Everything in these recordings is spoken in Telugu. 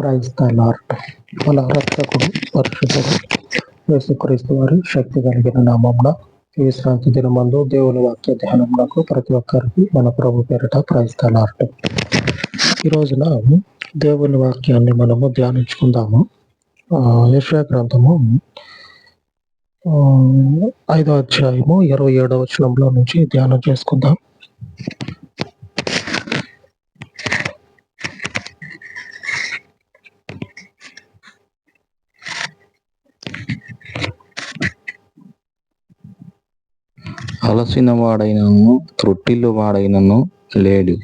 క్రైస్తలార్ట్ మన రక్షకుడు పరిశుద్ధుడు యేసుక్రీస్తు వారి శక్తి కలిగిన నామంన ఈ విశ్రాంతి దినమందు దేవుని వాక్య ధ్యానమునకు ప్రతి ఒక్కరికి మన ప్రభు పేరిట క్రైస్తలార్ట్ ఈ రోజున దేవుని వాక్యాన్ని మనము ధ్యానించుకుందాము. ఆ, గ్రంథము ఐదో అధ్యాయము ఇరవై ఏడవ వచనంలో నుంచి ధ్యానం చేసుకుందాం. అలసిన వాడైనను త్రొట్టిల్లు వాడైనను లేడు.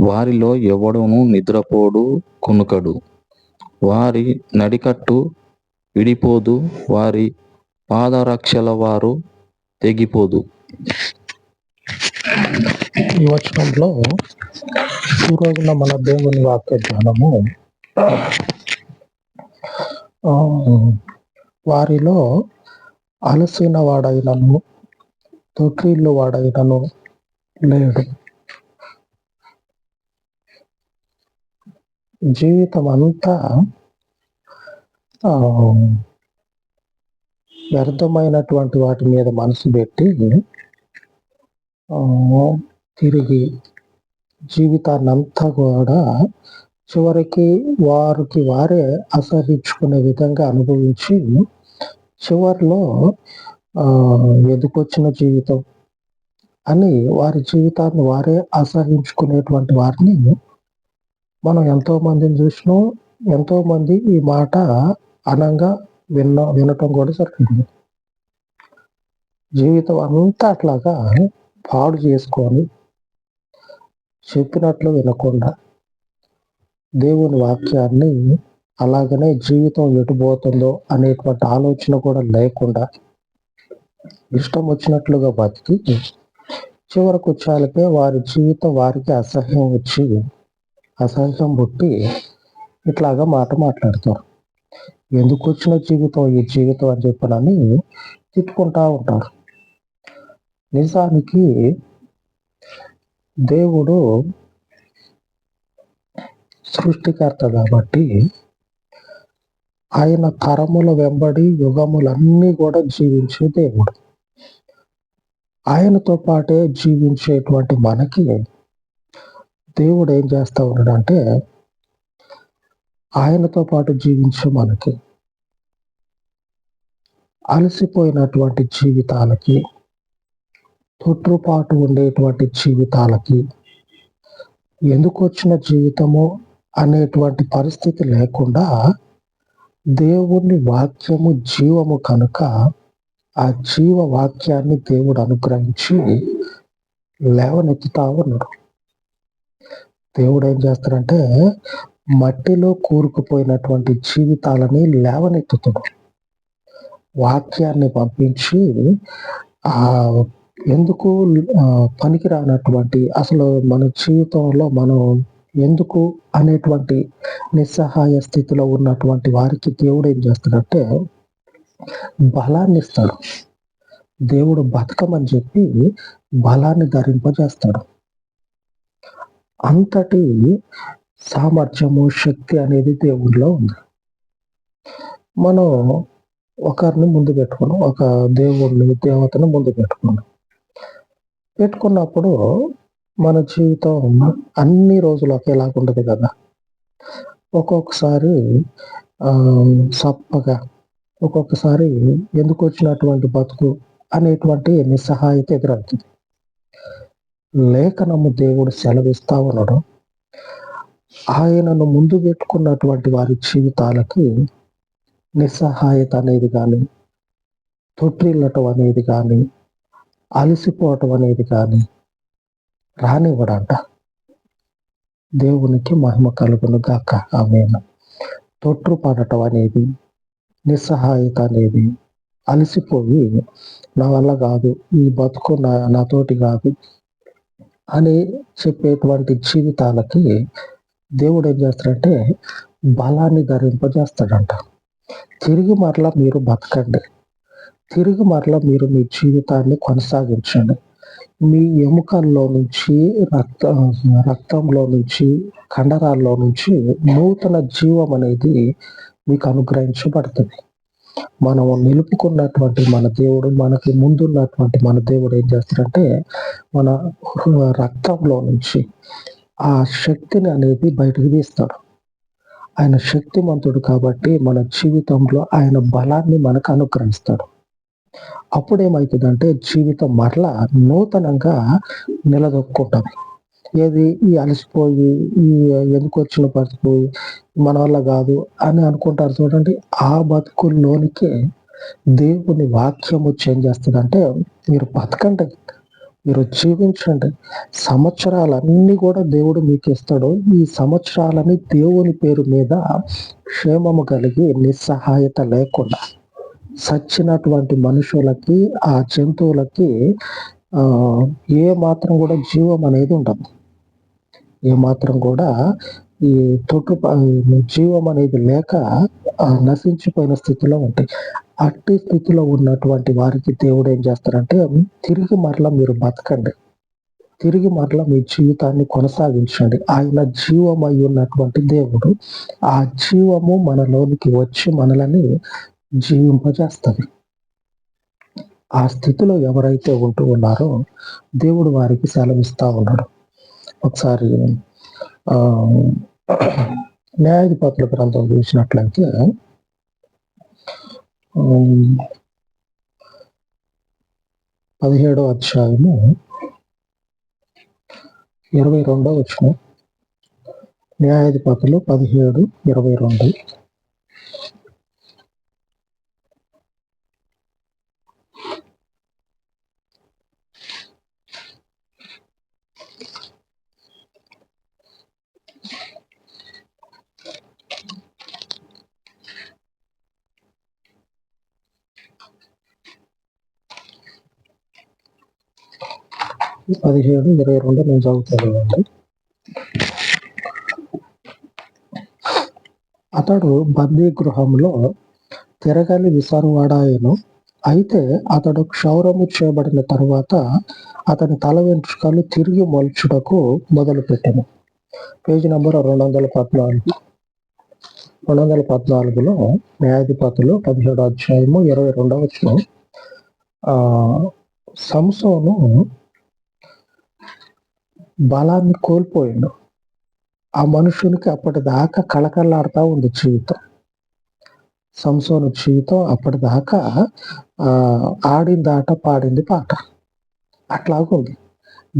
వారిలో ఎవడును నిద్రపోడు కునుకడు. వారి నడికట్టు విడిపోదు వారి పాదరక్షల వారు తెగిపోదు. ఈ వచనంలో ఈ రోజున మన దేవుని వాక్య ధ్యానము వారిలో అలసిన వాడైనను తొట్టిల్లు వాడైనను లేడు జీవితం అంతా వ్యర్థమైనటువంటి వాటి మీద మనసు పెట్టి తిరిగి జీవితాన్ని అంతా కూడా చివరికి వారికి వారే అసహించుకునే విధంగా అనుభవించి చివరిలో ఎదుకొచ్చిన జీవితం అని వారి జీవితాన్ని వారే అసహించుకునేటువంటి వారిని మనం ఎంతో మందిని చూసినాం ఎంతో మంది ఈ మాట అనంగా విన్న వినటం కూడా జరిగింది జీవితం అంతా అట్లాగా పాడు చేసుకొని చెప్పినట్లు వినకుండా దేవుని వాక్యాన్ని అలాగనే జీవితం ఎటుపోతుందో అనేటువంటి ఆలోచన కూడా లేకుండా ఇష్టం వచ్చినట్లుగా బతికి చివరకు వచ్చాలకే వారి జీవితం వారికి అసహ్యం వచ్చి అసహ్యం పుట్టి ఇట్లాగా మాట మాట్లాడతారు. ఎందుకు వచ్చిన జీవితం ఈ జీవితం అని చెప్పనని తిట్టుకుంటా ఉంటారు. నిజానికి దేవుడు సృష్టికర్త కాబట్టి ఆయన తరముల వెంబడి యుగములన్నీ కూడా జీవించే దేవుడు. ఆయనతో పాటే జీవించేటువంటి మనకి దేవుడు ఏం చేస్తా ఉన్నాడంటే ఆయనతో పాటు జీవించే మనకి అలసిపోయినటువంటి జీవితాలకి తొట్టుపాటు ఉండేటువంటి జీవితాలకి ఎందుకు వచ్చిన జీవితము అనేటువంటి పరిస్థితి లేకుండా దేవుని వాక్యము జీవము కనుక ఆ జీవ వాక్యాన్ని దేవుడు అనుగ్రహించి లేవనెత్తుతా ఉన్నాడు దేవుడు ఏం చేస్తాడంటే మట్టిలో కూరుకుపోయినటువంటి జీవితాలని లేవనెత్తుతాడు. వాక్యాన్ని పంపించి ఆ ఎందుకు పనికిరానటువంటి అసలు మన జీవితంలో మనం ఎందుకు అనేటువంటి నిస్సహాయ స్థితిలో ఉన్నటువంటి వారికి దేవుడు ఏం చేస్తాడంటే బలాన్ని ఇస్తాడు దేవుడు బతకమని చెప్పి బలాన్ని ధరింపజేస్తాడు. అంతటి సామర్థ్యము శక్తి అనేది దేవుడిలో ఉంది. మనం ఒకరిని ముందు పెట్టుకున్నాం ఒక దేవుడిని దేవతను ముందు పెట్టుకున్నాం. పెట్టుకున్నప్పుడు మన జీవితం అన్ని రోజులు ఒకేలాగా ఉండదు కదా. ఒక్కొక్కసారి సప్పగా ఒక్కొక్కసారి ఎందుకు వచ్చినటువంటి బతుకు అనేటువంటి నిస్సహాయత ఎదురవుతుంది. లేఖనము దేవుడు సెలవిస్తా ఉన్నాడు. ఆయనను ముందు పెట్టుకున్నటువంటి వారి జీవితాలకి నిస్సహాయత అనేది కానీ తొట్టిల్లటం అనేది కానీ అలసిపోవటం అనేది కానీ రానివ్వడంట. దేవునికి మహిమ కలుగును గాక. ఆమెను. తొట్టు పడటం అనేది నిస్సహాయత అనేది అలసిపోయి నా వల్ల కాదు ఈ బతుకు నా నాతోటి కాదు అని చెప్పేటువంటి జీవితాలకి దేవుడు ఏం చేస్తాడంటే బలాన్ని ధరింపజేస్తాడంట. తిరిగి మరలా మీరు బతకండి. తిరిగి మరలా మీరు మీ జీవితాన్ని కొనసాగించండి. మీ ఎముకల్లో నుంచి రక్త రక్తంలో నుంచి కండరాల్లో నుంచి నూతన జీవం అనేది మీకు అనుగ్రహించబడుతుంది. మనం నిలుపుకున్నటువంటి మన దేవుడు మనకి ముందున్నటువంటి మన దేవుడు ఏం చేస్తాడంటే మన రక్తంలో నుంచి ఆ శక్తిని అనేది బయటకు తీస్తాడు. ఆయన శక్తిమంతుడు కాబట్టి మన జీవితంలో ఆయన బలాన్ని మనకు అనుగ్రహిస్తాడు. అప్పుడేమవుతుందంటే జీవితం మరలా నూతనంగా నిలదొక్కుంటుంది. ఏది ఈ అలసిపోయి ఈ ఎందుకు వచ్చిన బతుకు మన వల్ల కాదు అని అనుకుంటారు చూడండి. ఆ బతుకుల్లోనికి దేవుని వాక్యము చేంజ్ చేస్తుంది అంటే మీరు బతకండి మీరు జీవించండి. సంవత్సరాలన్నీ కూడా దేవుడు మీకు ఇస్తాడు. ఈ సంవత్సరాలని దేవుని పేరు మీద క్షేమము కలిగి నిస్సహాయత లేకుండా. సచ్చినటువంటి మనుషులకి ఆ జంతువులకి ఆ ఏ మాత్రం కూడా జీవం అనేది ఉండదు. ఏ మాత్రం కూడా ఈ తొట్టు జీవం అనేది లేక నశించిపోయిన స్థితిలో ఉంటాయి. అట్టి స్థితిలో ఉన్నటువంటి వారికి దేవుడు ఏం చేస్తారంటే తిరిగి మరలా మీరు బతకండి. తిరిగి మరలా మీ జీవితాన్ని కొనసాగించండి. ఆయన జీవమై ఉన్నటువంటి దేవుడు ఆ జీవము మనలోనికి వచ్చి మనలని జీవింపజేస్తుంది. ఆ స్థితిలో ఎవరైతే ఉంటూ ఉన్నారో దేవుడు వారికి సెలవిస్తూ ఉన్నాడు. ఒకసారి ఆ న్యాయాధిపతుల గ్రంథం చూసినట్లయితే పదిహేడో అధ్యాయము ఇరవై రెండో వచ్చిన న్యాయాధిపతులు పదిహేడు ఇరవై రెండు. పదిహేడు ఇరవై రెండు నేను చదువుతాను. అతడు బందీ గృహంలో తిరగలి విసారువాడాయను. అయితే అతడు క్షౌరము చేయబడిన తరువాత అతని తల వెంట్రుకలు తిరిగి మొల్చుటకు మొదలుపెట్టాను. పేజీ నంబర్ రెండు వందల పద్నాలుగు. రెండు వందల పద్నాలుగులో న్యాయాధిపతులు పదిహేడు అధ్యాయము ఇరవై రెండవ సంసోను బలాన్ని కోల్పోయాడు. ఆ మనుషునికి అప్పటిదాకా కళకళలాడుతూ ఉంది జీవితం. సంసోను జీవితం అప్పటిదాకా ఆడింది ఆట పాడింది పాట. అట్లాగుంది.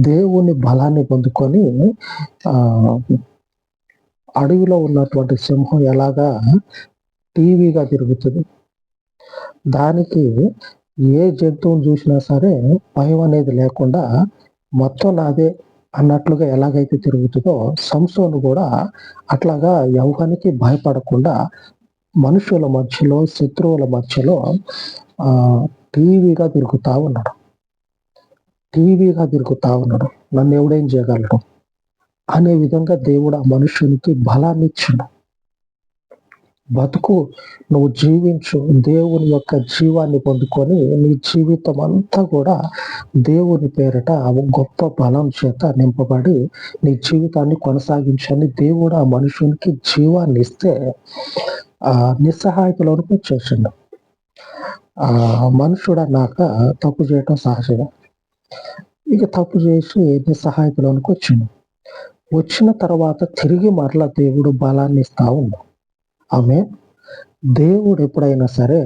దేవుని బలాన్ని పొందుకొని అడవిలో ఉన్నటువంటి సింహం ఎలాగా టీవీగా తిరుగుతుంది. దానికి ఏ జంతువుని చూసినా సరే భయం అనేది లేకుండా మొత్తం నాదే అన్నట్లుగా ఎలాగైతే తిరుగుతుందో సంసోను కూడా అట్లాగా యవ్వానికి భయపడకుండా మనుషుల మధ్యలో శత్రువుల మధ్యలో టీవీగా తిరుగుతా ఉన్నాడు. టీవీగా తిరుగుతా ఉన్నాడు. నన్ను ఎవడేం చేయగలడు? అనే విధంగా దేవుడు ఆ మనుషునికి బలాన్ని ఇచ్చాడు బతుకు నువ్వు జీవించు దేవుని యొక్క జీవాన్ని పొందుకొని నీ జీవితం అంతా కూడా దేవుని పేరట గొప్ప బలం చేత నింపబడి నీ జీవితాన్ని కొనసాగించని దేవుడు ఆ మనుషునికి జీవాన్ని ఇస్తే ఆ నిస్సహాయతలోనికి వచ్చేసిండు. ఆ మనుషుడు అన్నాక తప్పు చేయటం సహజమే. ఇక తప్పు చేసి నిస్సహాయతలోనికి వచ్చిండు. వచ్చిన తర్వాత తిరిగి మరలా దేవుడు బలాన్ని ఇస్తా ఉన్నాడు. ఆమె దేవుడు ఎప్పుడైనా సరే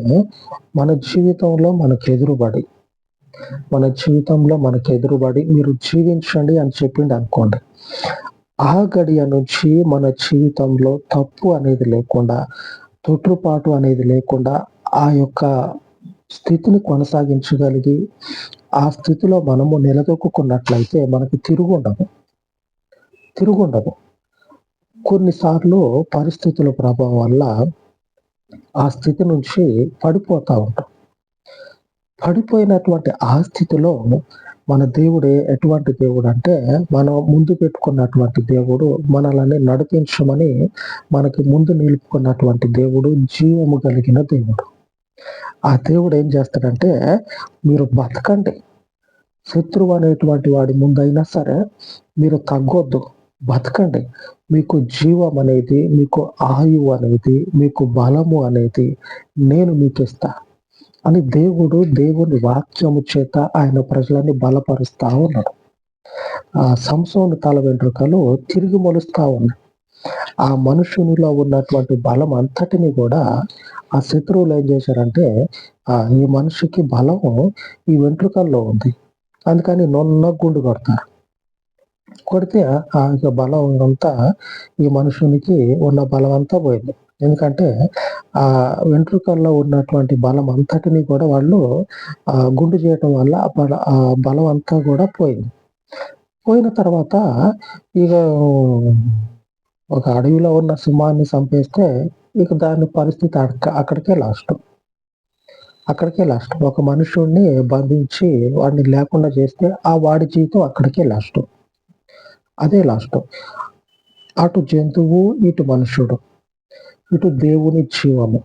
మన జీవితంలో మనకు ఎదురుబడి మన జీవితంలో మనకు ఎదురుబడి మీరు జీవించండి అని చెప్పిండి అనుకోండి. ఆ గడియ నుంచి మన జీవితంలో తప్పు అనేది లేకుండా తొట్టుపాటు అనేది లేకుండా ఆ యొక్క స్థితిని కొనసాగించగలిగి ఆ స్థితిలో మనము నిలదొక్కున్నట్లయితే మనకు తిరుగుండదు. తిరుగుండదు. కొన్నిసార్లు పరిస్థితుల ప్రభావం వల్ల ఆ స్థితి నుంచి పడిపోతూ ఉంటాం. పడిపోయినటువంటి ఆ స్థితిలో మన దేవుడే ఎటువంటి దేవుడు అంటే మనం ముందు పెట్టుకున్నటువంటి దేవుడు మనల్ని నడిపించమని మనకి ముందు నిలుపుకున్నటువంటి దేవుడు జీవము కలిగిన దేవుడు. ఆ దేవుడు ఏం చేస్తాడంటే మీరు బతకండి. శత్రువు అనేటువంటి వాడి ముందైనా సరే మీరు తగ్గొద్దు. బతకండి. మీకు జీవం అనేది మీకు ఆయువు అనేది మీకు బలము అనేది నేను మీకు ఇస్తా అని దేవుడు దేవుని వాక్యము చేత ఆయన ప్రజలని బలపరుస్తా ఉన్నాడు. ఆ సంసోను తల వెంట్రుకలు తిరిగి మొలుస్తా ఉన్నాయి. ఆ మనుషునిలో ఉన్నటువంటి బలం అంతటిని కూడా ఆ శత్రువులు ఏం చేశారంటే ఆ ఈ మనిషికి బలం ఈ వెంట్రుకల్లో ఉంది. అందుకని నొన్న గుండు కొడతారు. కొడితే ఆ యొక్క బలం అంతా ఈ మనుషునికి ఉన్న బలం అంతా పోయింది. ఎందుకంటే ఆ వెంట్రుకల్లో ఉన్నటువంటి బలం అంతటిని కూడా వాళ్ళు ఆ గుండు చేయటం వల్ల ఆ బలం అంతా కూడా పోయింది. పోయిన తర్వాత ఇక ఒక అడవిలో ఉన్న సింహాన్ని చంపేస్తే ఇక దాని పరిస్థితి అక్క- అక్కడికే లాస్ట్. అక్కడికే లాస్ట్. ఒక మనుషుడిని బంధించి వాడిని లేకుండా చేస్తే ఆ వాడి జీవితం అక్కడికే లాస్ట్. అదే లాస్ట్. అటు జంతువు ఇటు మనుషుడు. ఇటు దేవుని జీవము.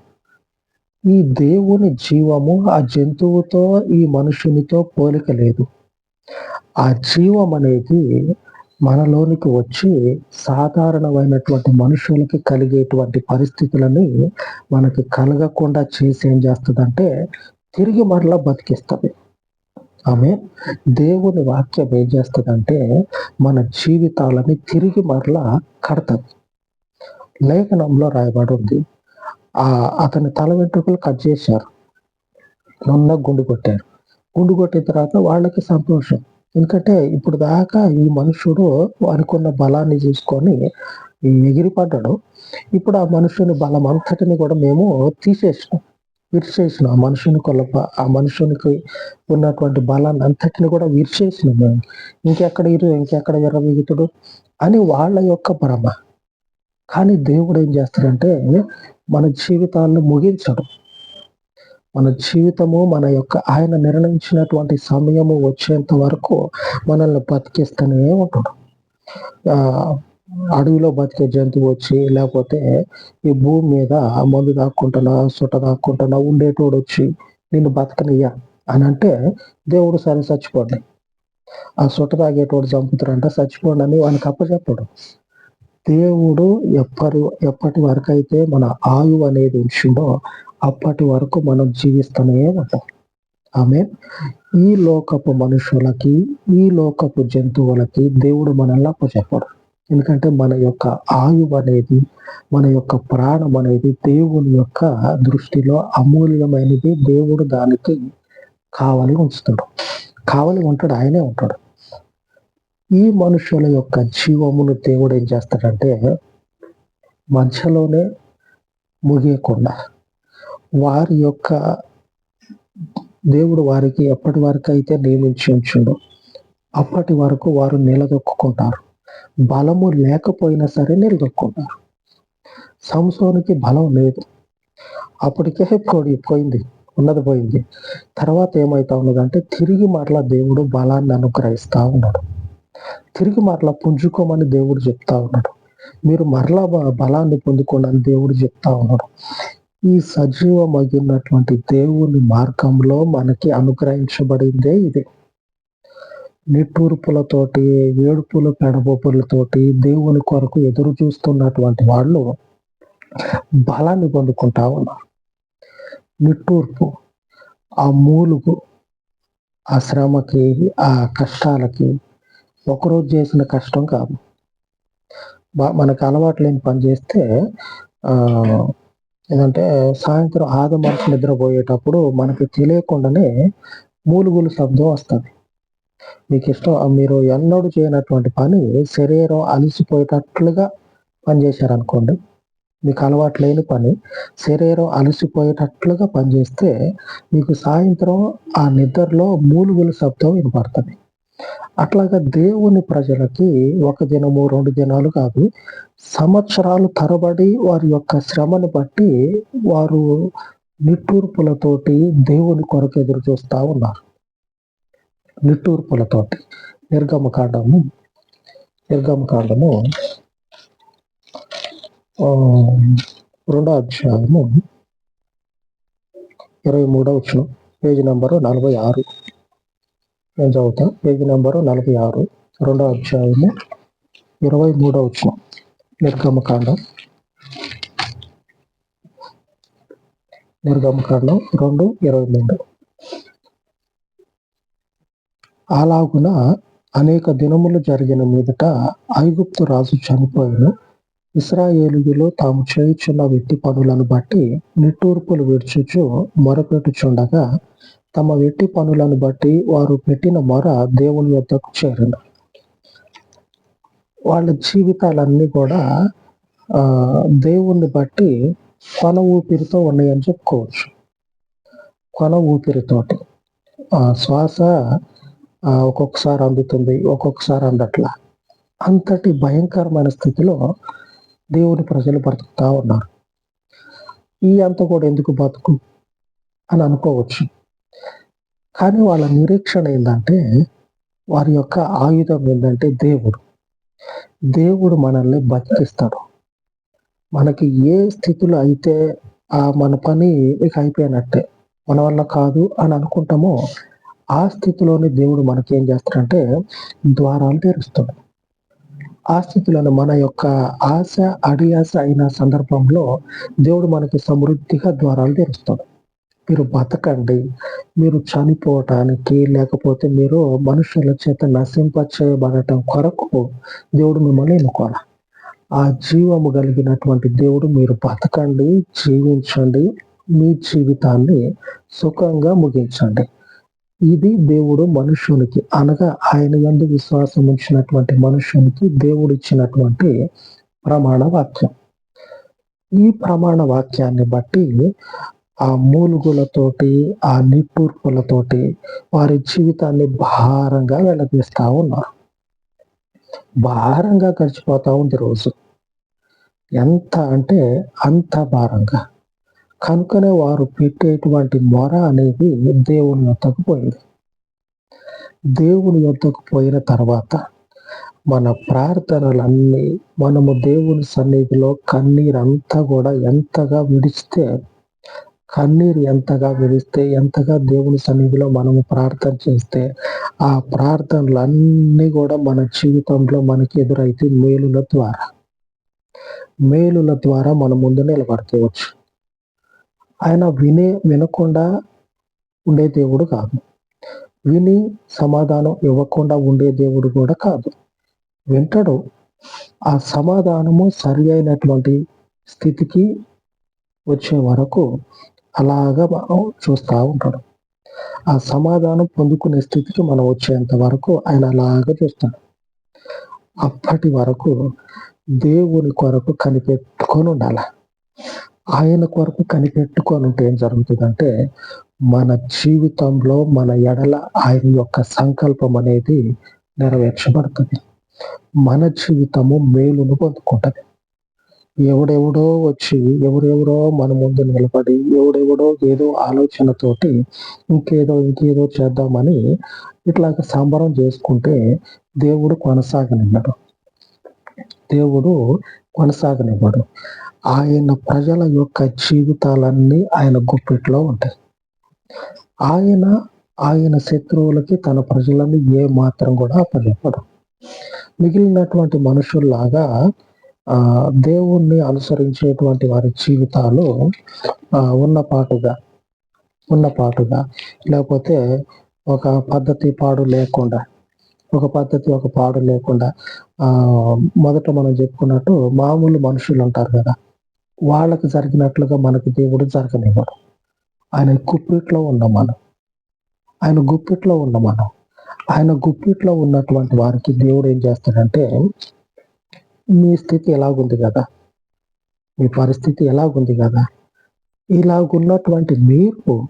ఈ దేవుని జీవము ఆ జంతువుతో ఈ మనుషునితో పోలిక లేదు. ఆ జీవం అనేది మనలోనికి వచ్చి సాధారణమైనటువంటి మనుషులకి కలిగేటువంటి పరిస్థితులని మనకి కలగకుండా చేసి ఏం చేస్తుందంటే తిరిగి మరలా బతికిస్తుంది. ఆమె దేవుని వాక్యం ఏం చేస్తుందంటే మన జీవితాలని తిరిగి మరలా కడతది లేఖనంలో రాయబడి ఉంది. ఆ అతని తల వెంట్రుకలు కట్ చేశారు. నున్న గుండు కొట్టారు. గుండు కొట్టిన తర్వాత వాళ్ళకి సంతోషం. ఎందుకంటే ఇప్పుడు దాకా ఈ మనుషుడు అనుకున్న బలాన్ని చూసుకొని ఎగిరిపడ్డాడు. ఇప్పుడు ఆ మనుషుని బలం అంతటిని కూడా మేము తీసేసినాం. విరిచేసిన ఆ మనుషుని కొలప ఆ మనుషునికి ఉన్నటువంటి బలాన్ని అంతటిని కూడా విరిచేసినాం మేము. ఇంకెక్కడ ఇరు ఇంకెక్కడ విరవీగుతుడు అని వాళ్ళ యొక్క భ్రమ. కానీ దేవుడు ఏం చేస్తాడంటే మన జీవితాలను ముగించడు. మన జీవితము మన యొక్క ఆయన నిర్ణయించినటువంటి సమయము వచ్చేంత వరకు మనల్ని బతికిస్తూనే ఉంటాడు. అడవిలో బతికే జంతువు వచ్చి లేకపోతే ఈ భూమి మీద మందు దాక్కుంటున్నా సుట్ట దాక్కుంటున్నా ఉండేటోడు వచ్చి నిన్ను బతకనియ్యా అని అంటే దేవుడు సరే చచ్చిపోండి. ఆ సుట్ట తాగేటోడు చంపుతారంట చచ్చిపోండి అని వానికి అప్పచెప్పడు దేవుడు ఎప్పటి ఎప్పటి వరకు అయితే మన ఆయువు అనేది ఉంచిందో అప్పటి వరకు మనం జీవిస్తూనే ఉంటాం. ఆమె ఈ లోకపు మనుషులకి ఈ లోకపు జంతువులకి దేవుడు మనల్ని అప్పచెప్పడు. ఎందుకంటే మన యొక్క ఆయువు అనేది మన యొక్క ప్రాణం అనేది దేవుని యొక్క దృష్టిలో అమూల్యమైనది. దేవుడు దానికి కావలి ఉంచుతాడు. కావలి ఉంటాడు ఆయనే ఉంటాడు. ఈ మనుషుల యొక్క జీవమును దేవుడు ఏం చేస్తాడంటే మధ్యలోనే ముగియకుండా వారి యొక్క దేవుడు వారికి ఎప్పటి వరకు అయితే నియమించి ఉంచుడు అప్పటి వరకు వారు నిలదొక్కుంటారు బలము లేకపోయినా సరే నిలదొక్కుంటారు. సంసోనికి బలం లేదు. అప్పటికే కోడి పోయింది ఉన్నది పోయింది. తర్వాత ఏమవుతా ఉన్నదంటే తిరిగి మరలా దేవుడు బలాన్ని అనుగ్రహిస్తా ఉన్నాడు. తిరిగి మరలా పుంజుకోమని దేవుడు చెప్తా ఉన్నాడు. మీరు మరలా బలాన్ని పొందుకోండి అని దేవుడు చెప్తా ఉన్నాడు. ఈ సజీవమగినటువంటి దేవుని మార్గంలో మనకి అనుగ్రహించబడిందే ఇది. నిట్టూర్పులతోటి ఏడుపుల పెడబొప్పులతోటి దేవుని కొరకు ఎదురు చూస్తున్నటువంటి వాళ్ళు బలాన్ని పొందుకుంటా ఉన్నారు. నిట్టూర్పు ఆ మూలుగు ఆ శ్రమకి ఆ కష్టాలకి ఒకరోజు చేసిన కష్టం కాదు. బా- మనకు అలవాటు లేని పని చేస్తే ఏంటంటే సాయంత్రం ఆద మనసు నిద్రపోయేటప్పుడు మనకి తెలియకుండానే మూలుగులు శబ్దం వస్తుంది. మీకు ఇష్టం మీరు ఎన్నడూ చేయనటువంటి పని శరీరం అలసిపోయేటట్లుగా పనిచేశారనుకోండి మీకు అలవాటు లేని పని శరీరం అలసిపోయేటట్లుగా పనిచేస్తే మీకు సాయంత్రం ఆ నిద్రలో మూలుగుల శబ్దం వినపడుతుంది అట్లాగా దేవుని ప్రజలకి ఒక దినము రెండు దినాలు కాదు సంవత్సరాలు తరబడి వారి యొక్క శ్రమను బట్టి వారు నిట్టూర్పులతోటి దేవుని కొరకు ఎదురు చూస్తూ ఉన్నారు. నిట్టూర్పులతోటి. నిర్గమకాండము నిర్గమకాండము రెండో అధ్యాయము ఇరవై మూడో వచ్చిన పేజీ నంబరు నలభై ఆరు. నేను చదువుతా? పేజీ నెంబరు నలభై ఆరు రెండో అధ్యాయము ఇరవై మూడో వచ్చిన నిర్గమకాండం నిర్గమకాండం రెండు ఇరవై మూడు. అలాగున అనేక దినములు జరిగిన మీదట ఐగుప్తు రాజు చనిపోయిన ఇస్రాయేలులో తాము చేయుచున్న వెట్టి పనులను బట్టి నిట్టూర్పులు విడుచుచు మొరపెట్టుచుండగా తమ వెట్టి పనులను బట్టి వారు పెట్టిన మొర దేవుని యొద్దకు చేరిన వాళ్ళ జీవితాలన్నీ కూడా ఆ దేవుణ్ణి బట్టి కొన ఊపిరితో ఉన్నాయని చెప్పుకోవచ్చు. కొన ఊపిరితోటి. ఆ శ్వాస ఒక్కొక్కసారి అందుతుంది ఒక్కొక్కసారి అందట్లా. అంతటి భయంకరమైన స్థితిలో దేవుని ప్రజలు బ్రతుకుతా ఉన్నారు. ఈ అంత కూడా ఎందుకు బతుకు అని అనుకోవచ్చు. కానీ వాళ్ళ నిరీక్షణ ఏంటంటే వారి యొక్క ఆయుధం ఏంటంటే దేవుడు. దేవుడు మనల్ని బతికిస్తాడు. మనకి ఏ స్థితిలో అయితే ఆ మన పని ఇక అయిపోయినట్టే మన వల్ల కాదు అని అనుకుంటామో ఆ స్థితిలోని దేవుడు మనకేం చేస్తాడంటే ద్వారాలు తెరుస్తాడు. ఆ స్థితిలోనే మన యొక్క ఆశ అడియాశ అయిన సందర్భంలో దేవుడు మనకి సమృద్ధిగా ద్వారాలు తెరుస్తాడు. మీరు బతకండి మీరు చనిపోవటానికి లేకపోతే మీరు మనుషుల చేత నశింప చేయబడటం కొరకు దేవుడు మిమ్మల్ని ఎన్నుకోవాలి? ఆ జీవము కలిగినటువంటి దేవుడు మీరు బతకండి జీవించండి మీ జీవితాన్ని సుఖంగా ముగించండి. ఇది దేవుడు మనుషునికి అనగా ఆయన ఎందు విశ్వాసం ఉంచినటువంటి మనుష్యునికి దేవుడు ఇచ్చినటువంటి ప్రమాణ వాక్యం ఈ ప్రమాణ వాక్యాన్ని బట్టి ఆ మూలుగులతోటి ఆ నిట్టూర్పులతోటి వారి జీవితాన్ని భారంగా వెళ్ళదీస్తా ఉన్నారు. భారంగా గడిచిపోతా ఉంది రోజు. ఎంత అంటే అంత భారంగా. కనుకనే వారు పెట్టేటువంటి మొర అనేది దేవుని యొద్దకు పోయింది. దేవుని యొద్దకు పోయిన తర్వాత మన ప్రార్థనలన్నీ మనము దేవుని సన్నిధిలో కన్నీరు అంతా కూడా ఎంతగా విడిస్తే కన్నీరు ఎంతగా విడిస్తే ఎంతగా దేవుని సన్నిధిలో మనము ప్రార్థన చేస్తే ఆ ప్రార్థనలన్నీ కూడా మన జీవితంలో మనకి ఎదురైతే మేలుల ద్వారా మేలుల ద్వారా మన ముందు నిలబడుకోవచ్చు ఆయన వినే వినకుండా ఉండే దేవుడు కాదు. విని సమాధానం ఇవ్వకుండా ఉండే దేవుడు కూడా కాదు. వింటాడు. ఆ సమాధానము సరి అయినటువంటి స్థితికి వచ్చే వరకు అలాగా మనం చూస్తూ ఉంటాడు. ఆ సమాధానం పొందుకునే స్థితికి మనం వచ్చేంత వరకు ఆయన అలాగా చూస్తాడు. అప్పటి వరకు దేవుని కొరకు కనిపెట్టుకొని ఉండాలి. ఆయన కొరకు కనిపెట్టుకొని ఉంటే ఏం జరుగుతుందంటే మన జీవితంలో మన ఎడల ఆయన యొక్క సంకల్పం అనేది నెరవేర్చబడుతుంది. మన జీవితము మేలును పొందుకుంటది. ఎవడెవడో వచ్చి ఎవరెవరో మన ముందు నిలబడి ఎవడెవడో ఏదో ఆలోచనతోటి ఇంకేదో ఇంకేదో చేద్దామని ఇట్లాగ సంబరం చేసుకుంటే దేవుడు కొనసాగనివ్వడు. దేవుడు కొనసాగనివ్వడు. ఆయన ప్రజల యొక్క జీవితాలన్నీ ఆయన గుప్పిట్లో ఉంటాయి. ఆయన ఆయన శత్రువులకి తన ప్రజలను ఏ మాత్రం కూడా అప్పచెప్పడు. మిగిలినటువంటి మనుషుల్లాగా ఆ దేవుణ్ణి అనుసరించేటువంటి వారి జీవితాలు ఆ, ఉన్నపాటుగా ఉన్నపాటుగా లేకపోతే ఒక పద్ధతి పాడు లేకుండా ఒక పద్ధతి ఒక పాడు లేకుండా ఆ మొదట మనం చెప్పుకున్నట్టు మామూలు మనుషులు ఉంటారు కదా. వాళ్ళకు జరిగినట్లుగా మనకు దేవుడు జరగనివ్వడు. ఆయన గుప్పిట్లో ఉన్న మనం. ఆయన గుప్పిట్లో ఉన్న మనం. ఆయన గుప్పిట్లో ఉన్నటువంటి వారికి దేవుడు ఏం చేస్తాడంటే మీ స్థితి ఎలాగుంది కదా? మీ పరిస్థితి ఎలాగుంది కదా? ఇలాగున్నటువంటి మీరు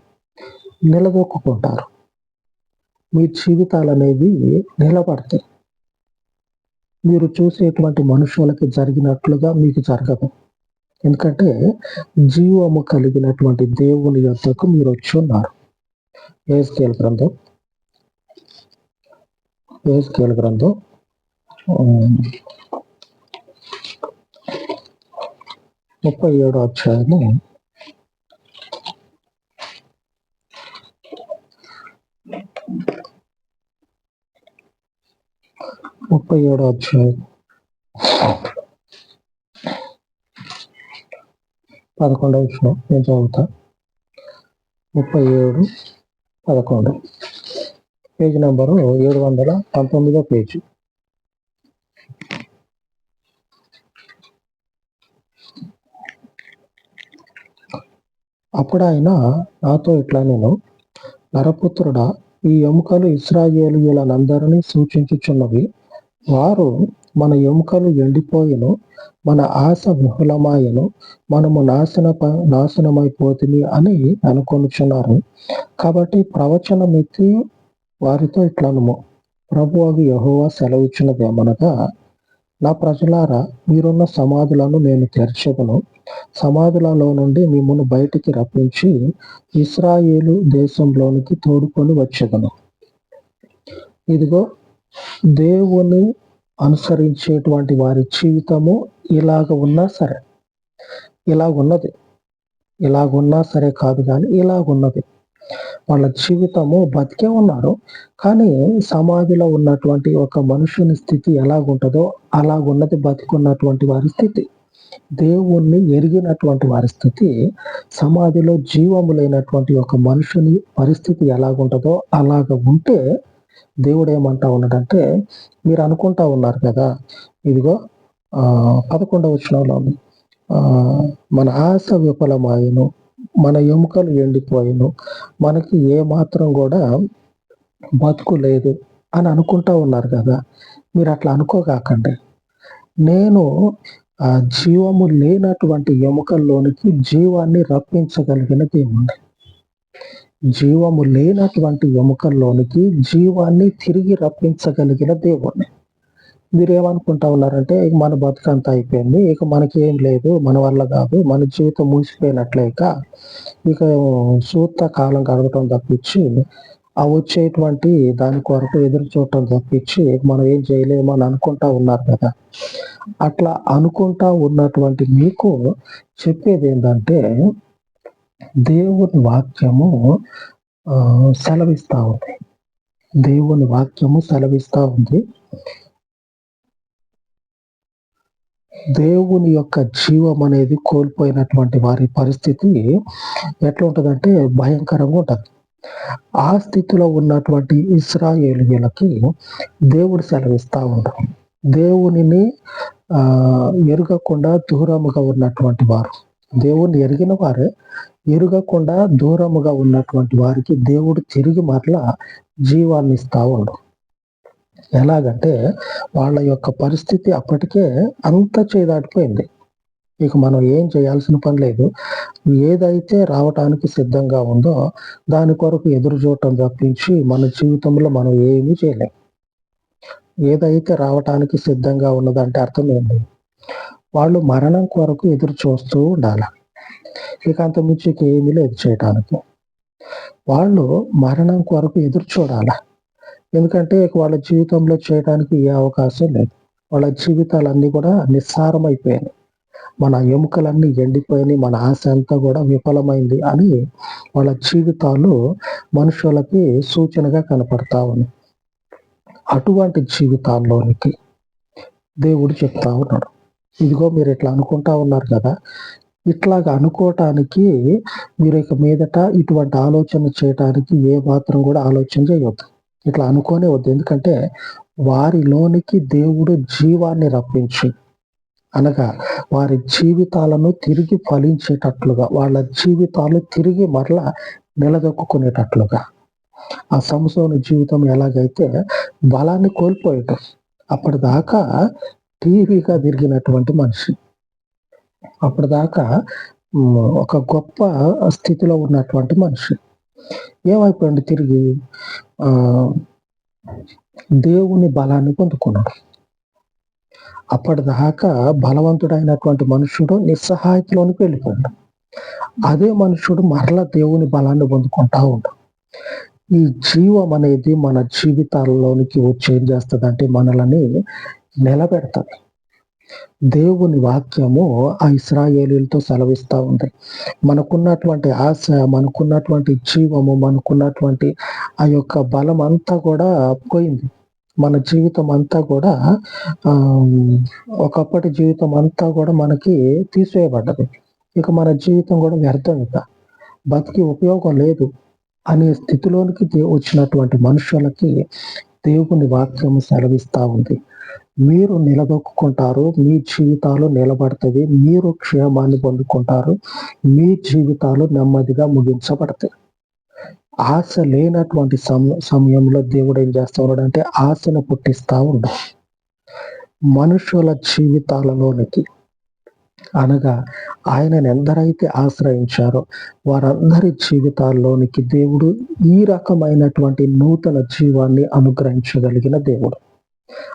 నిలదొక్కుంటారు మీ జీవితాలు అనేవి నిలబడతాయి. మీరు చూసేటువంటి మనుషులకి జరిగినట్లుగా మీకు జరగదు. ఎందుకంటే జీవము కలిగినటువంటి దేవుని యొక్కకు మీరు వచ్చి ఉన్నారు ఏస్కేల్ గ్రంథం. ఏస్కేల్ గ్రంథం. ముప్పై ఏడో అధ్యాయము. ముప్పై ఏడో అధ్యాయం. పదకొండవ విషయం నేను చదువుతా. ముప్పై ఏడు పదకొండు. పేజ్ నెంబరు ఏడు వందల పంతొమ్మిదో పేజీ. అప్పుడు ఆయన నాతో ఇట్లా నేను నరపుత్రుడా ఈ ఎముకలు ఇస్రాయేలీయులనందరినీ సూచించుచున్నవి. వారు మన ఎముకలు ఎండిపోయిను మన ఆశ విఫలమాయను మనము నాశన నాశనమైపోతుంది అని అనుకొనుచున్నారు. కాబట్టి ప్రవచనం ఎత్తి వారితో ఇట్లనము ప్రభు అవి యహోవా సెలవిచ్చినదేమనగా నా ప్రజలారా మీరున్న సమాధులను నేను తెరచెదను. సమాధులలో నుండి మిమ్మల్ని బయటికి రప్పించి ఇస్రాయేలు దేశంలోనికి తోడుకొని వచ్చేదను. ఇదిగో దేవుని అనుసరించేటువంటి వారి జీవితము ఇలాగ ఉన్నా సరే ఇలాగున్నది ఇలాగున్నా సరే కాదు కానీ ఇలాగున్నది వాళ్ళ జీవితము బతికే ఉన్నారు కానీ సమాధిలో ఉన్నటువంటి ఒక మనుషుని స్థితి ఎలాగుంటుందో అలాగున్నది బతికున్నటువంటి వారి స్థితి. దేవుణ్ణి ఎరిగినటువంటి వారి స్థితి సమాధిలో జీవము లేనటువంటి ఒక మనుషుని పరిస్థితి ఎలాగుంటుందో అలాగ ఉంటే దేవుడు ఏమంటా ఉన్నాడంటే మీరు అనుకుంటా ఉన్నారు కదా ఇదిగో పదకొండవ వచనంలో మన ఆశ విఫలమాయను మన ఎముకలు ఎండిపోయిను మనకి ఏ మాత్రం కూడా బతుకు లేదు అని అనుకుంటా ఉన్నారు కదా. మీరు అట్లా అనుకోకాకండి నేను ఆ జీవము లేనటువంటి ఎముకల్లోనికి జీవాన్ని రప్పించగలిగిన దేవుణ్ణి. జీవము లేనటువంటి ఎముకల్లోనికి జీవాన్ని తిరిగి రప్పించగలిగిన దేవుణ్ణి. మీరేమనుకుంటా ఉన్నారంటే ఇక మన బతుకంతా అయిపోయింది ఇక మనకి ఏం లేదు మన వల్ల కాదు మన జీవితం మూసిపోయినట్లేక ఇక సూత కాలం గడపటం తప్పించి ఆ వచ్చేటువంటి దాని కొరకు ఎదురు చూడటం తప్పించి మనం ఏం చేయలేము అని అనుకుంటా ఉన్నారు కదా. అట్లా అనుకుంటా ఉన్నటువంటి మీకు చెప్పేది ఏంటంటే దేవుని వాక్యము సెలవిస్తూ సెలవిస్తా ఉంది. దేవుని వాక్యము సెలవిస్తా ఉంది. దేవుని యొక్క జీవం అనేది కోల్పోయినటువంటి వారి పరిస్థితి ఎట్లా ఉంటుందంటే భయంకరంగా ఉంటుంది. ఆ స్థితిలో ఉన్నటువంటి ఇస్రాయేలీయులకి దేవుడు సెలవిస్తా ఉంటాం దేవునిని ఆ ఎరగకుండా దూరముగా ఉన్నటువంటి వారు. దేవుణ్ణి ఎరిగిన వారే ఎరగకుండా దూరముగా ఉన్నటువంటి వారికి దేవుడు తిరిగి మరలా జీవాన్ని ఇస్తా ఉండు. ఎలాగంటే వాళ్ళ యొక్క పరిస్థితి అప్పటికే అంత చేదాటిపోయింది ఇక మనం ఏం చేయాల్సిన పని లేదు. ఏదైతే రావటానికి సిద్ధంగా ఉందో దాని కొరకు ఎదురు చూడటం తప్పించి మన జీవితంలో మనం ఏమీ చేయలేం. ఏదైతే రావటానికి సిద్ధంగా ఉన్నదంటే అర్థం ఏంటి? వాళ్ళు మరణం కొరకు ఎదురు చూస్తూ ఉండాలి? ఇక అంత మించి ఏమీ లేదు చేయటానికి. వాళ్ళు మరణం కొరకు ఎదురు చూడాల? ఎందుకంటే వాళ్ళ జీవితంలో చేయడానికి ఏ అవకాశం లేదు. వాళ్ళ జీవితాలన్నీ కూడా నిస్సారమైపోయాయి మన ఎముకలన్నీ ఎండిపోయినాయి. మన ఆశ అంతా కూడా విఫలమైంది అని వాళ్ళ జీవితాలు మనుషులకి సూచనగా కనపడతా ఉంది అటువంటి జీవితాల్లోనికి దేవుడు చెప్తా ఉన్నాడు. ఇదిగో మీరు ఇట్లా అనుకుంటా ఉన్నారు కదా ఇట్లాగా అనుకోవటానికి మీరు ఇక మీదట ఇటువంటి ఆలోచన చేయటానికి ఏ మాత్రం కూడా ఆలోచన చేయవద్దు ఇట్లా అనుకోనే వద్దు. ఎందుకంటే వారిలోనికి దేవుడు జీవాన్ని రప్పించి అనగా వారి జీవితాలను తిరిగి ఫలించేటట్లుగా వాళ్ళ జీవితాలు తిరిగి మరలా నిలదొక్కునేటట్లుగా ఆ సంసోని జీవితం ఎలాగైతే బలాన్ని కోల్పోయటం అప్పటిదాకా టీవీగా తిరిగినటువంటి మనిషి. అప్పటిదాకా ఒక గొప్ప స్థితిలో ఉన్నటువంటి మనిషి. ఏమైపోయింది తిరిగి? దేవుని బలాన్ని పొందుకున్నాడు. అప్పటిదాకా బలవంతుడైనటువంటి మనుషుడు నిస్సహాయతలోనికి వెళ్ళిపోయాడు. అదే మనుషుడు మరలా దేవుని బలాన్ని పొందుకుంటా ఉంటాడు ఈ జీవం అనేది మన జీవితాల్లోనికి వచ్చి ఏం చేస్తుంది అంటే మనల్ని నిలబెడుతుంది. దేవుని వాక్యము ఆ ఇస్రాయేలీలతో సెలవిస్తూ ఉంది. మనకున్నటువంటి ఆశ మనకున్నటువంటి జీవము మనకున్నటువంటి ఆ యొక్క బలం అంతా కూడా పోయింది. మన జీవితం అంతా కూడా ఆ, ఒకప్పటి జీవితం అంతా కూడా మనకి తీసివేయబడ్డది. ఇక మన జీవితం కూడా వ్యర్థం ఇక. బతికి ఉపయోగం లేదు. అనే స్థితిలోనికి వచ్చినటువంటి మనుషులకి దేవుని వాక్యం సెలవిస్తూ ఉంది. మీరు నిలదొక్కుంటారు మీ జీవితాలు నిలబడుతుంది మీరు క్షేమాన్ని పొందుకుంటారు మీ జీవితాలు నెమ్మదిగా ముగించబడతాయి. ఆశ లేనటువంటి సమయంలో దేవుడు ఏం చేస్తూ ఉన్నాడు అంటే ఆశను పుట్టిస్తా ఉండు మనుషుల జీవితాలలోనికి అనగా ఆయనను ఎందరైతే ఆశ్రయించారో వారందరి జీవితాల్లోనికి దేవుడు ఈ రకమైనటువంటి నూతన జీవాన్ని అనుగ్రహించగలిగిన దేవుడు.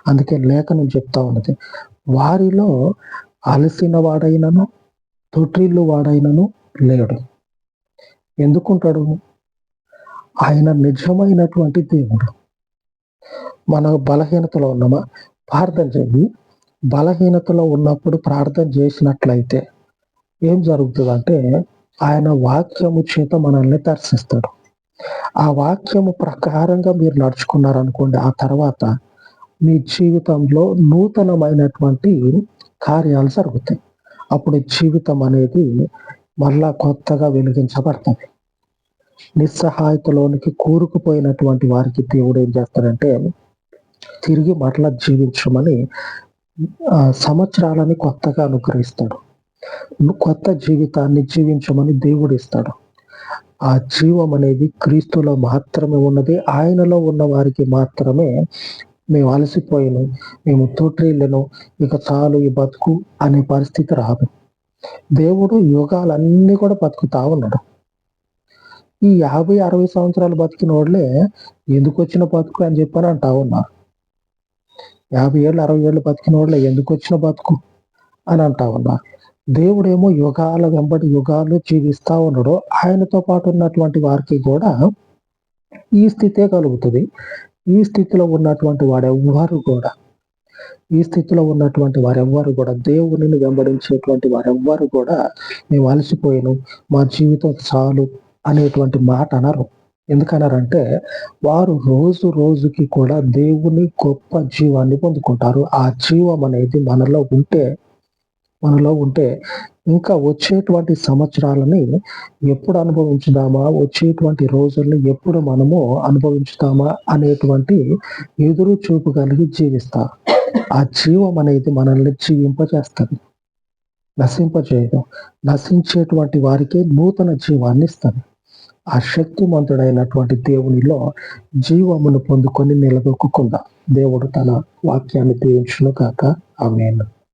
అందుకే లేఖనం చెప్తా ఉన్నది. వారిలో అలసిన వాడైనను తొట్రిల్లు వాడైనను లేడు. ఎందుకుంటాడు? ఆయన నిజమైనటువంటి దేవుడు. మన బలహీనతలో ఉన్నామా? ప్రార్థన చెయ్యి బలహీనతలో ఉన్నప్పుడు ప్రార్థన చేసినట్లయితే ఏం జరుగుతుందంటే ఆయన వాక్యము చేత మనల్ని దర్శిస్తాడు. ఆ వాక్యము ప్రకారంగా మీరు నడుచుకున్నారనుకోండి ఆ తర్వాత మీ జీవితంలో నూతనమైనటువంటి కార్యాలు జరుగుతాయి. అప్పుడు జీవితం అనేది మళ్ళా కొత్తగా వెలిగించబడుతుంది. నిస్సహాయతలోనికి కూరుకుపోయినటువంటి వారికి దేవుడు ఏం చేస్తాడంటే తిరిగి మరలా జీవించమని ఆ, సంవత్సరాలని కొత్తగా అనుగ్రహిస్తాడు. కొత్త జీవితాన్ని జీవించమని దేవుడు ఇస్తాడు. ఆ జీవం అనేది క్రీస్తులో మాత్రమే ఉన్నది. ఆయనలో ఉన్న వారికి మాత్రమే మేము అలసిపోయాను మేము తోట్రీళ్ళను ఇక చాలు ఈ బతుకు అనే పరిస్థితి రాదు. దేవుడు యుగాలన్నీ కూడా బతుకుతా ఉన్నాడు. ఈ యాభై అరవై సంవత్సరాలు బతికిన వాళ్ళే ఎందుకు వచ్చిన బతుకు అని చెప్పని అంటా ఉన్నారు. యాభై ఏళ్ళు అరవై ఏళ్ళు బతికిన వాళ్ళే ఎందుకు వచ్చిన బతుకు అని అంటా ఉన్నారు. దేవుడేమో యుగాల వెంబడి యుగాలు జీవిస్తా ఉన్నాడు ఆయనతో పాటు ఉన్నటువంటి వారికి కూడా ఈ స్థితే కలుగుతుంది. ఈ స్థితిలో ఉన్నటువంటి వారెవ్వరు కూడా ఈ స్థితిలో ఉన్నటువంటి వారెవ్వరు కూడా దేవునిని వెంబడించేటువంటి వారెవ్వరు కూడా మేము అలసిపోయాను. మా జీవితం చాలు అనేటువంటి మాట అనరు. ఎందుకన్నారంటే వారు రోజు రోజుకి కూడా దేవుని గొప్ప జీవాన్ని పొందుకుంటారు. ఆ జీవం అనేది మనలో ఉంటే మనలో ఉంటే ఇంకా వచ్చేటువంటి సంవత్సరాలని ఎప్పుడు అనుభవించుదామా? వచ్చేటువంటి రోజుల్ని ఎప్పుడు మనము అనుభవించుతామా? అనేటువంటి ఎదురు చూపు కలిగి జీవిస్తా. ఆ జీవం అనేది మనల్ని జీవింపజేస్తుంది. నశింపజేయదు. నశించేటువంటి వారికి నూతన జీవాన్ని ఇస్తుంది. ఆ శక్తిమంతుడైనటువంటి దేవునిలో జీవమును పొందుకొని నిలదొక్కుందాం దేవుడు తన వాక్యాన్ని దీవించును కాక ఆమెను.